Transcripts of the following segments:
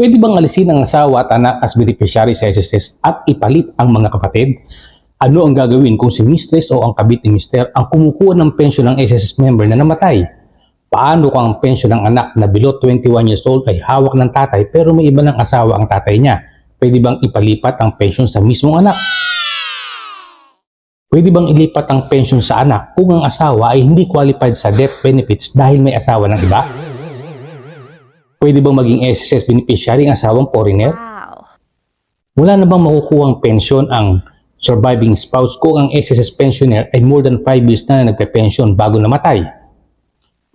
Pwede bang alisin ang asawa at anak as beneficiary sa SSS at ipalit ang mga kapatid? Ano ang gagawin kung si mistress o ang kabit ni mister ang kumukuha ng pensyon ng SSS member na namatay? Paano kung ang pensyon ng anak na below 21 years old ay hawak ng tatay pero may iba ng asawa ang tatay niya? Pwede bang ipalipat ang pensyon sa mismong anak? Pwede bang ilipat ang pensyon sa anak kung ang asawa ay hindi qualified sa death benefits dahil may asawa ng iba? Pwede bang maging SSS beneficiary ang asawang foreigner? Wow. Wala na bang makukuhang pensyon ang surviving spouse kung ang SSS pensioner ay more than 5 years na nagpe-pension bago namatay?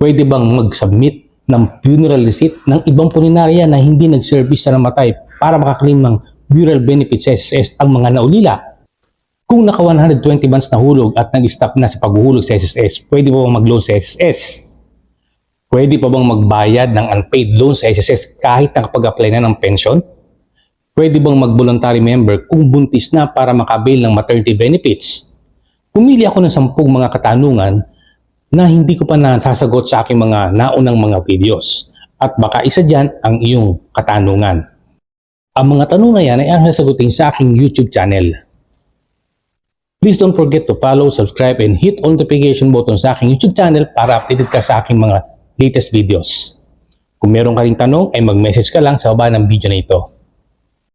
Pwede bang mag-submit ng funeral receipt ng ibang puninarya na hindi nag-service sa namatay para makaklaim ng burial benefits sa SSS ang mga naulila? Kung naka 120 months na hulog at nag-stop na sa paghuhulog sa SSS, pwede ba bang mag-loan sa SSS? Pwede pa bang magbayad ng unpaid loan sa SSS kahit nakapag-apply na ng pension? Pwede bang mag-voluntary member kung buntis na para makabail ng maternity benefits? Pumili ako ng sampung mga katanungan na hindi ko pa nasasagot sa aking mga naunang mga videos. At baka isa dyan ang iyong katanungan. Ang mga tanong na yan ay ang sasagutin sa aking YouTube channel. Please don't forget to follow, subscribe, and hit all notification button sa aking YouTube channel para updated ka sa aking mga latest videos. Kung meron ka ring tanong, ay mag-message ka lang sa baba ng video na ito.